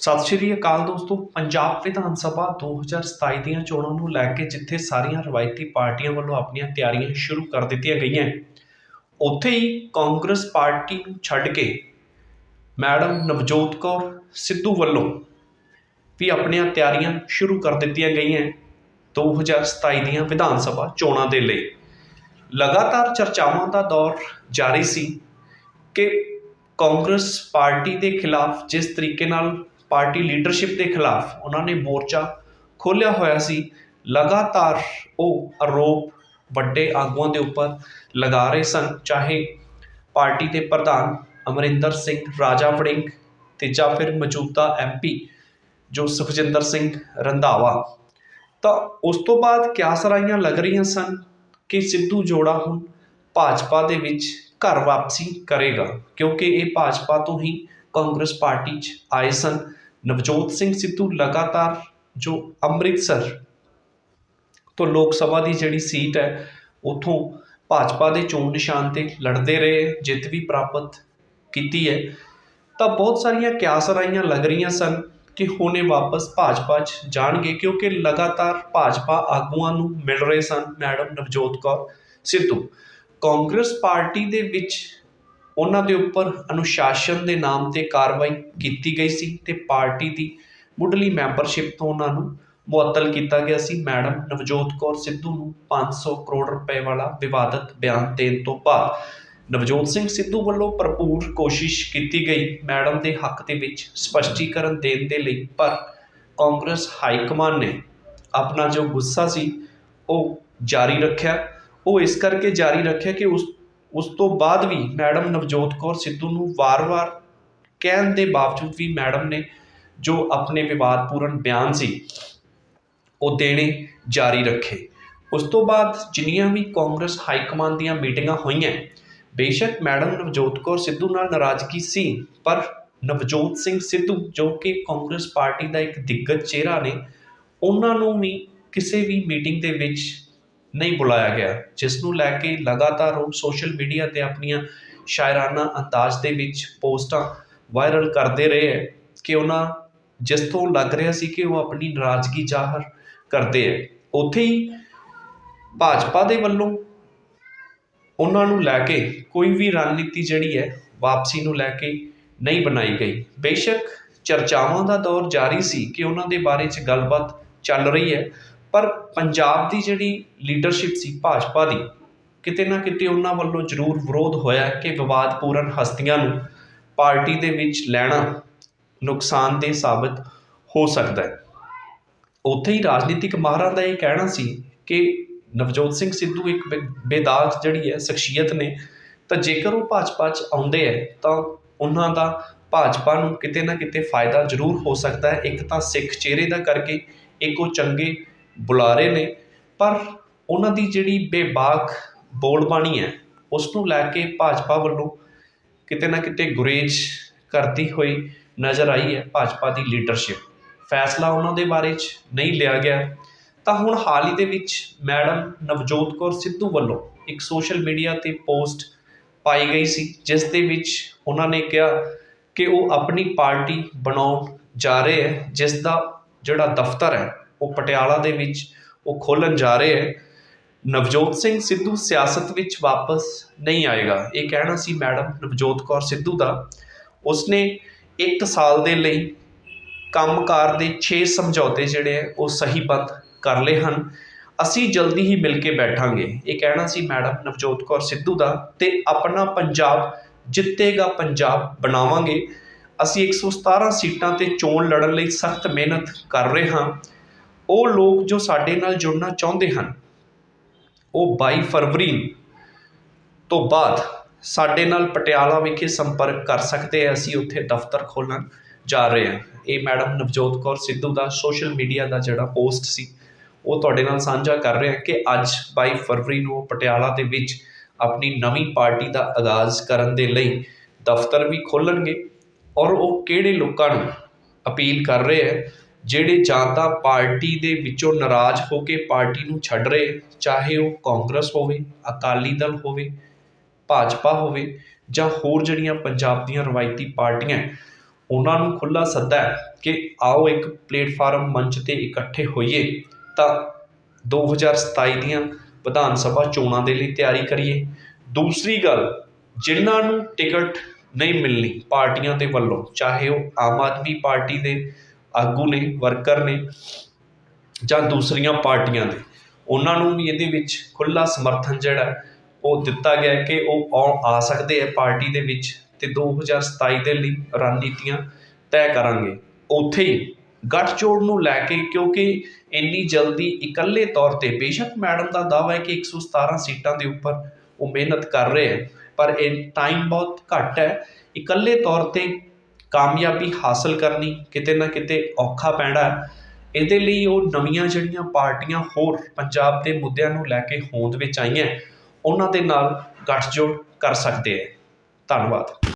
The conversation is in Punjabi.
ਸਤਿ ਸ਼੍ਰੀ ਅਕਾਲ ਦੋਸਤੋ। ਪੰਜਾਬ ਵਿਧਾਨ ਸਭਾ 2027 ਦੀਆਂ ਚੋਣਾਂ ਨੂੰ ਲੈ ਕੇ ਜਿੱਥੇ ਸਾਰੀਆਂ ਰਵਾਇਤੀ ਪਾਰਟੀਆਂ ਵੱਲੋਂ ਆਪਣੀਆਂ ਤਿਆਰੀਆਂ ਸ਼ੁਰੂ ਕਰ ਦਿੱਤੀਆਂ ਗਈਆਂ। ਉੱਥੇ ਹੀ ਕਾਂਗਰਸ ਪਾਰਟੀ ਨੂੰ ਛੱਡ ਕੇ ਮੈਡਮ ਨਵਜੋਤ ਕੌਰ ਸਿੱਧੂ ਵੱਲੋਂ ਵੀ ਆਪਣੀਆਂ ਤਿਆਰੀਆਂ ਸ਼ੁਰੂ ਕਰ ਦਿੱਤੀਆਂ ਗਈਆਂ 2027 ਦੀਆਂ ਵਿਧਾਨ ਸਭਾ ਚੋਣਾਂ ਦੇ ਲਈ। ਲਗਾਤਾਰ ਚਰਚਾਵਾਂ ਦਾ ਦੌਰ ਜਾਰੀ ਸੀ ਕਿ ਕਾਂਗਰਸ ਪਾਰਟੀ ਦੇ ਖਿਲਾਫ ਜਿਸ ਤਰੀਕੇ ਨਾਲ ਪਾਰਟੀ ਲੀਡਰਸ਼ਿਪ ਦੇ ਖਿਲਾਫ ਉਹਨਾਂ ਨੇ ਮੋਰਚਾ ਖੋਲ੍ਹਿਆ ਹੋਇਆ ਸੀ। ਲਗਾਤਾਰ ਉਹ ਆਰੋਪ ਵੱਡੇ ਆਗੂਆਂ ਦੇ ਉੱਪਰ ਲਗਾ ਰਹੇ ਸਨ, ਚਾਹੇ ਪਾਰਟੀ ਦੇ ਪ੍ਰਧਾਨ ਅਮਰਿੰਦਰ ਸਿੰਘ, ਰਾਜਾ ਵੜਿੰਗ ਤੇ ਜਾਂ ਫਿਰ ਮੌਜੂਦਾ ਐਮਪੀ ਜੋ ਸੁਖਜਿੰਦਰ ਸਿੰਘ ਰੰਧਾਵਾ। ਤਾਂ ਉਸ ਤੋਂ ਬਾਅਦ ਕਿਆ ਸਰਾਈਆਂ ਲੱਗ ਰਹੀਆਂ ਸਨ ਕਿ ਸਿੱਧੂ ਜੋੜਾ ਹੁਣ ਭਾਜਪਾ ਦੇ ਵਿੱਚ ਘਰ ਵਾਪਸੀ ਕਰੇਗਾ, ਕਿਉਂਕਿ ਇਹ ਭਾਜਪਾ ਤੋਂ ਹੀ ਕਾਂਗਰਸ ਪਾਰਟੀ 'ਚ ਆਏ ਸਨ। ਨਵਜੋਤ ਸਿੰਘ ਸਿੱਧੂ ਲਗਾਤਾਰ ਜੋ ਅੰਮ੍ਰਿਤਸਰ ਤੋਂ ਲੋਕ ਸਭਾ ਦੀ ਜਿਹੜੀ ਸੀਟ ਹੈ, ਉਥੋਂ ਭਾਜਪਾ ਦੇ ਚੋਣ ਨਿਸ਼ਾਨ ਤੇ ਲੜਦੇ ਰਹੇ, ਜਿੱਤ ਵੀ ਪ੍ਰਾਪਤ ਕੀਤੀ ਹੈ। ਤਾਂ ਬਹੁਤ ਸਾਰੀਆਂ ਕਿਆਸਰਾਈਆਂ ਲੱਗ ਰਹੀਆਂ ਸਨ ਕਿ ਹੁਣ ਵਾਪਸ ਭਾਜਪਾ 'ਚ ਜਾਣਗੇ, ਕਿਉਂਕਿ ਲਗਾਤਾਰ ਭਾਜਪਾ ਆਗੂਆਂ ਨੂੰ ਮਿਲ ਰਹੇ ਸਨ, ਮੈਡਮ ਨਵਜੋਤ ਕੌਰ ਸਿੱਧੂ। ਕਾਂਗਰਸ ਪਾਰਟੀ ਦੇ ਵਿੱਚ ਉਹਨਾਂ ਦੇ ਉੱਪਰ ਅਨੁਸ਼ਾਸਨ ਦੇ ਨਾਮ ਤੇ ਕਾਰਵਾਈ ਕੀਤੀ ਗਈ ਸੀ ਅਤੇ ਪਾਰਟੀ ਦੀ ਮੁੱਢਲੀ ਮੈਂਬਰਸ਼ਿਪ ਤੋਂ ਉਹਨਾਂ ਨੂੰ ਮੁਅੱਤਲ ਕੀਤਾ ਗਿਆ ਸੀ। ਮੈਡਮ ਨਵਜੋਤ ਕੌਰ ਸਿੱਧੂ ਨੂੰ ਪੰਜ ਸੌ ਕਰੋੜ ਰੁਪਏ ਵਾਲਾ ਵਿਵਾਦਤ ਬਿਆਨ ਦੇਣ ਤੋਂ ਬਾਅਦ ਨਵਜੋਤ ਸਿੰਘ ਸਿੱਧੂ ਵੱਲੋਂ ਭਰਪੂਰ ਕੋਸ਼ਿਸ਼ ਕੀਤੀ ਗਈ। ਮੈਡਮ ਦੇ ਹੱਕ ਦੇ ਵਿੱਚ ਸਪਸ਼ਟੀਕਰਨ ਦੇਣ ਦੇ ਲਈ ਪਰ ਕਾਂਗਰਸ ਹਾਈ ਕਮਾਨ ਨੇ ਆਪਣਾ ਜੋ ਗੁੱਸਾ ਸੀ ਉਹ ਜਾਰੀ ਰੱਖਿਆ। ਉਹ ਇਸ ਕਰਕੇ ਜਾਰੀ ਰੱਖਿਆ ਕਿ ਉਸ ਉਸ ਤੋਂ ਬਾਅਦ ਵੀ ਮੈਡਮ ਨਵਜੋਤ ਕੌਰ ਸਿੱਧੂ ਨੂੰ ਵਾਰ-ਵਾਰ ਕਹਿਣ ਦੇ ਬਾਵਜੂਦ ਵੀ ਮੈਡਮ ਨੇ ਜੋ ਆਪਣੇ ਵਿਵਾਦਪੂਰਨ ਬਿਆਨ ਸੀ, ਉਹ ਦੇਣੇ ਜਾਰੀ ਰੱਖੇ। ਉਸ ਤੋਂ ਬਾਅਦ ਜਿੰਨੀਆਂ ਵੀ ਕਾਂਗਰਸ ਹਾਈ ਕਮਾਂਡ ਦੀਆਂ ਮੀਟਿੰਗਾਂ ਹੋਈਆਂ, ਬੇਸ਼ੱਕ ਮੈਡਮ ਨਵਜੋਤ ਕੌਰ ਸਿੱਧੂ ਨਾਲ ਨਾਰਾਜ਼ਗੀ ਸੀ, ਪਰ ਨਵਜੋਤ ਸਿੰਘ ਸਿੱਧੂ ਜੋ ਕਿ ਕਾਂਗਰਸ ਪਾਰਟੀ ਦਾ ਇੱਕ ਦਿੱਗਜ ਚਿਹਰਾ ਨੇ, ਉਹਨਾਂ ਨੂੰ ਵੀ ਕਿਸੇ ਵੀ ਮੀਟਿੰਗ ਦੇ ਵਿੱਚ ਨਹੀਂ ਬੁਲਾਇਆ ਗਿਆ, ਜਿਸ ਨੂੰ ਲੈ ਕੇ ਲਗਾਤਾਰ ਉਹ ਸੋਸ਼ਲ ਮੀਡੀਆ ਤੇ ਆਪਣੀਆਂ ਸ਼ਾਇਰਾਨਾ ਅੰਦਾਜ਼ ਦੇ ਵਿੱਚ ਪੋਸਟਾਂ ਵਾਇਰਲ ਕਰਦੇ ਰਹੇ ਹੈ ਕਿ ਉਹਨਾਂ ਜਿਸ ਤੋਂ ਲੱਗ ਰਿਹਾ ਸੀ ਕਿ ਉਹ ਆਪਣੀ ਨਾਰਾਜ਼ਗੀ ਜ਼ਾਹਰ ਕਰਦੇ ਹੈ। ਉੱਥੇ ਹੀ ਭਾਜਪਾ ਦੇ ਵੱਲੋਂ ਉਹਨਾਂ ਨੂੰ ਲੈ ਕੇ ਕੋਈ ਵੀ ਰਣਨੀਤੀ ਜਿਹੜੀ ਹੈ ਵਾਪਸੀ ਨੂੰ ਲੈ ਕੇ ਨਹੀਂ ਬਣਾਈ ਗਈ। ਬੇਸ਼ੱਕ ਚਰਚਾਵਾਂ ਦਾ ਦੌਰ ਜਾਰੀ ਸੀ ਕਿ ਉਹਨਾਂ ਦੇ ਬਾਰੇ 'ਚ ਗੱਲਬਾਤ ਚੱਲ ਰਹੀ ਹੈ। ਪਰ ਪੰਜਾਬ ਦੀ ਜਿਹੜੀ ਲੀਡਰਸ਼ਿਪ ਸੀ ਭਾਜਪਾ ਦੀ, ਕਿਤੇ ਨਾ ਕਿਤੇ ਉਹਨਾਂ ਵੱਲੋਂ ਜ਼ਰੂਰ ਵਿਰੋਧ ਹੋਇਆ ਕਿ ਵਿਵਾਦਪੂਰਨ ਹਸਤੀਆਂ ਨੂੰ ਪਾਰਟੀ ਦੇ ਵਿੱਚ ਲੈਣਾ ਨੁਕਸਾਨਦੇਹ ਸਾਬਤ ਹੋ ਸਕਦਾ ਹੈ। ਉੱਥੇ ਹੀ ਰਾਜਨੀਤਿਕ ਮਾਹਰਾਂ ਦਾ ਇਹ ਕਹਿਣਾ ਸੀ ਕਿ ਨਵਜੋਤ ਸਿੰਘ ਸਿੱਧੂ ਇੱਕ ਬੇਦਾਗ ਜਿਹੜੀ ਹੈ, ਸ਼ਖਸੀਅਤ ਨੇ, ਤਾਂ ਜੇਕਰ ਉਹ ਭਾਜਪਾ 'ਚ ਆਉਂਦੇ ਹੈ, ਤਾਂ ਉਹਨਾਂ ਦਾ ਭਾਜਪਾ ਨੂੰ ਕਿਤੇ ਨਾ ਕਿਤੇ ਫਾਇਦਾ ਜ਼ਰੂਰ ਹੋ ਸਕਦਾ ਹੈ। ਇੱਕ ਤਾਂ ਸਿੱਖ ਚਿਹਰੇ ਦਾ ਕਰਕੇ, ਇੱਕ ਉਹ ਚੰਗੇ ਬੁਲਾਰੇ ਨੇ, ਪਰ ਉਹਨਾਂ ਦੀ ਜਿਹੜੀ ਬੇਬਾਕ ਬੋਲਬਾਣੀ ਹੈ, ਉਸ ਨੂੰ ਲੈ ਕੇ ਭਾਜਪਾ ਵੱਲੋਂ ਕਿਤੇ ਨਾ ਕਿਤੇ ਗੁਰੇਜ ਕਰਦੀ ਹੋਈ ਨਜ਼ਰ ਆਈ ਹੈ ਭਾਜਪਾ ਦੀ ਲੀਡਰਸ਼ਿਪ ਫੈਸਲਾ ਉਹਨਾਂ ਦੇ ਬਾਰੇ 'ਚ ਨਹੀਂ ਲਿਆ ਗਿਆ। ਤਾਂ ਹੁਣ ਹਾਲ ਹੀ ਦੇ ਵਿੱਚ ਮੈਡਮ ਨਵਜੋਤ ਕੌਰ ਸਿੱਧੂ ਵੱਲੋਂ ਇੱਕ ਸੋਸ਼ਲ ਮੀਡੀਆ ਤੇ ਪੋਸਟ ਪਾਈ ਗਈ ਸੀ, ਜਿਸ ਦੇ ਵਿੱਚ ਉਹਨਾਂ ਨੇ ਕਿਹਾ ਕਿ ਉਹ ਆਪਣੀ ਪਾਰਟੀ ਬਣਾਉਣ ਜਾ ਰਹੇ ਹੈ, ਜਿਸ ਦਾ ਜਿਹੜਾ ਦਫ਼ਤਰ ਹੈ ਉਹ ਪਟਿਆਲਾ ਦੇ ਵਿੱਚ ਉਹ ਖੋਲਣ ਜਾ ਰਹੇ ਹੈ। ਨਵਜੋਤ ਸਿੰਘ ਸਿੱਧੂ ਸਿਆਸਤ ਵਿੱਚ ਵਾਪਸ ਨਹੀਂ ਆਏਗਾ। ਇਹ ਕਹਿਣਾ ਸੀ ਮੈਡਮ ਨਵਜੋਤ ਕੌਰ ਸਿੱਧੂ ਦਾ। ਉਸਨੇ 1 ਸਾਲ ਦੇ ਲਈ ਕੰਮਕਾਰ ਦੇ 6 ਸਮਝੌਤੇ ਜਿਹੜੇ ਆ ਉਹ ਸਹੀਬੱਧ ਕਰ ਲਏ ਹਨ। ਅਸੀਂ ਜਲਦੀ ਹੀ ਮਿਲ ਕੇ ਬੈਠਾਂਗੇ। ਇਹ ਕਹਿਣਾ ਸੀ ਮੈਡਮ ਨਵਜੋਤ ਕੌਰ ਸਿੱਧੂ ਦਾ ਤੇ ਆਪਣਾ ਪੰਜਾਬ ਜਿੱਤੇਗਾ ਪੰਜਾਬ ਬਣਾਵਾਂਗੇ। ਅਸੀਂ 117 ਸੀਟਾਂ ਤੇ ਚੋਣ ਲੜਨ ਲਈ ਸਖਤ ਮਿਹਨਤ ਕਰ ਰਹੇ ਹਾਂ। ਉਹ ਲੋਕ ਜੋ ਸਾਡੇ ਨਾਲ ਜੁੜਨਾ ਚਾਹੁੰਦੇ ਹਨ, ਉਹ 22 ਫਰਵਰੀ ਤੋਂ ਬਾਅਦ ਸਾਡੇ ਨਾਲ ਪਟਿਆਲਾ ਵਿਖੇ ਸੰਪਰਕ ਕਰ ਸਕਦੇ ਆ, ਅਸੀਂ ਉੱਥੇ ਦਫ਼ਤਰ ਖੋਲਣ ਜਾ ਰਹੇ ਹਾਂ। ਇਹ ਮੈਡਮ ਨਵਜੋਤ ਕੌਰ ਸਿੱਧੂ ਦਾ ਸੋਸ਼ਲ ਮੀਡੀਆ ਦਾ ਜਿਹੜਾ ਪੋਸਟ ਸੀ, ਉਹ ਤੁਹਾਡੇ ਨਾਲ ਸਾਂਝਾ ਕਰ ਰਿਹਾ ਕਿ ਅੱਜ 22 ਫਰਵਰੀ ਨੂੰ ਉਹ ਪਟਿਆਲਾ ਦੇ ਵਿੱਚ ਆਪਣੀ ਨਵੀਂ ਪਾਰਟੀ ਦਾ ਆਗਾਜ਼ ਕਰਨ ਦੇ ਲਈ ਦਫ਼ਤਰ ਵੀ ਖੋਲਣਗੇ ਔਰ ਉਹ ਕਿਹੜੇ ਲੋਕਾਂ ਨੂੰ ਅਪੀਲ ਕਰ ਰਹੇ ਹੈ ਜਿਹੜੇ ਜਾਂ ਤਾਂ ਪਾਰਟੀ ਦੇ ਵਿੱਚੋਂ ਨਾਰਾਜ਼ ਹੋ ਕੇ ਪਾਰਟੀ ਨੂੰ ਛੱਡ ਰਹੇ, ਚਾਹੇ ਉਹ ਕਾਂਗਰਸ ਹੋਵੇ, ਅਕਾਲੀ ਦਲ ਹੋਵੇ, ਭਾਜਪਾ ਹੋਵੇ ਜਾਂ ਹੋਰ ਜਿਹੜੀਆਂ ਪੰਜਾਬ ਦੀਆਂ ਰਵਾਇਤੀ ਪਾਰਟੀਆਂ ਉਹਨਾਂ ਨੂੰ ਖੁੱਲ੍ਹਾ ਸੱਦਾ ਕਿ ਆਓ ਇੱਕ ਪਲੇਟਫਾਰਮ ਮੰਚ ਤੇ ਇਕੱਠੇ ਹੋਈਏ ਤਾਂ 2027 ਦੀਆਂ ਵਿਧਾਨ ਸਭਾ ਚੋਣਾਂ ਦੇ ਲਈ ਤਿਆਰੀ ਕਰੀਏ। ਦੂਸਰੀ ਗੱਲ, ਜਿਨ੍ਹਾਂ ਨੂੰ ਟਿਕਟ ਨਹੀਂ ਮਿਲਣੀ ਪਾਰਟੀਆਂ ਦੇ ਵੱਲੋਂ, ਚਾਹੇ ਉਹ ਆਮ ਆਦਮੀ ਪਾਰਟੀ ਦੇ ਆਗੂ ਨੇ, ਵਰਕਰ ਨੇ ਜਾਂ ਦੂਸਰੀਆਂ ਪਾਰਟੀਆਂ ਦੇ। ਉਹਨਾਂ ਨੂੰ ਵੀ ਇਹਦੇ ਵਿੱਚ ਖੁੱਲਾ ਸਮਰਥਨ ਜਿਹੜਾ, ਉਹ ਦਿੱਤਾ ਗਿਆ ਕਿ ਉਹ ਆਉ- ਆ ਸਕਦੇ ਆ ਪਾਰਟੀ ਦੇ ਵਿੱਚ ਤੇ 2027 ਦੇ ਲਈ ਰਣਨੀਤੀਆਂ ਤੈਅ ਕਰਾਂਗੇ। ਉੱਥੇ ਹੀ ਗੱਠਜੋੜ ਨੂੰ ਲੈ ਕੇ, ਕਿਉਂਕਿ ਇੰਨੀ ਜਲਦੀ ਇਕੱਲੇ ਤੌਰ ਤੇ, ਬੇਸ਼ੱਕ ਮੈਡਮ ਦਾ ਦਾਅਵਾ ਹੈ ਕਿ 117 ਸੀਟਾਂ ਦੇ ਉੱਪਰ ਉਹ ਮਿਹਨਤ ਕਰ ਰਹੇ ਹੈ, ਪਰ ਇਹ ਟਾਈਮ ਬਹੁਤ ਘੱਟ ਹੈ। ਇਕੱਲੇ ਤੌਰ ਤੇ ਕਾਮਯਾਬੀ ਹਾਸਲ ਕਰਨੀ ਕਿਤੇ ਨਾ ਕਿਤੇ ਔਖਾ ਪੈਣਾ ਇਹਦੇ ਲਈ ਉਹ ਨਵੀਆਂ ਜਿਹੜੀਆਂ ਪਾਰਟੀਆਂ ਹੋਰ ਪੰਜਾਬ ਦੇ ਮੁੱਦਿਆਂ ਨੂੰ ਲੈ ਕੇ ਹੋਂਦ ਵਿੱਚ ਆਈਆਂ, ਉਹਨਾਂ ਦੇ ਨਾਲ ਗੱਠਜੋੜ ਕਰ ਸਕਦੇ ਹੈ। ਧੰਨਵਾਦ।